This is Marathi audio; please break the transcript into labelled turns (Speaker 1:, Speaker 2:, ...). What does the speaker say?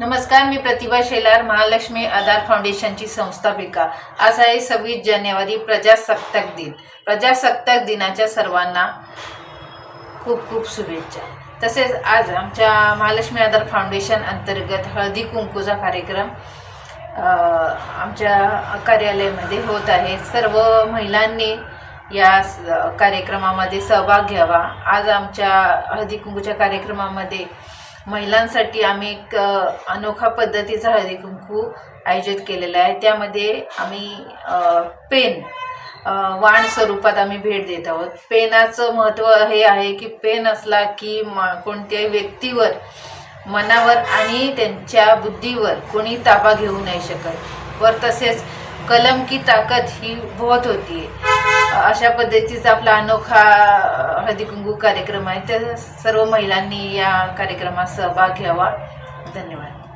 Speaker 1: नमस्कार मी प्रतिभा शेलार महालक्ष्मी आधार फाउंडेशनची संस्थापिका. आज आहे सव्वीस जानेवारी प्रजासत्ताक दिन. प्रजासत्ताक दिनाच्या सर्वांना खूप खूप शुभेच्छा. तसेच आज आमच्या महालक्ष्मी आधार फाउंडेशन अंतर्गत हळदी कुंकूचा कार्यक्रम आमच्या कार्यालयामध्ये होत आहे. सर्व महिलांनी या कार्यक्रमामध्ये सहभाग घ्यावा. आज आमच्या हळदी कुंकूच्या कार्यक्रमामध्ये महिलांसाठी आम्ही एक अनोखा पद्धतीचा हळदी कुंकू आयोजित केलेला आहे. त्यामध्ये आम्ही पेन वाण स्वरूपात आम्ही भेट देत आहोत. पेनाचं महत्त्व हे आहे की पेन असला की म कोणत्याही व्यक्तीवर मनावर आणि त्यांच्या बुद्धीवर कोणी ताबा घेऊ नाही शकत. वर तसेच कलम की ताकद ही बहुत होती. अशा पद्धतीचा आपला अनोखा हळदी कुंकू कार्यक्रम आहे. तर सर्व महिलांनी या कार्यक्रमात सहभाग घ्यावा. धन्यवाद.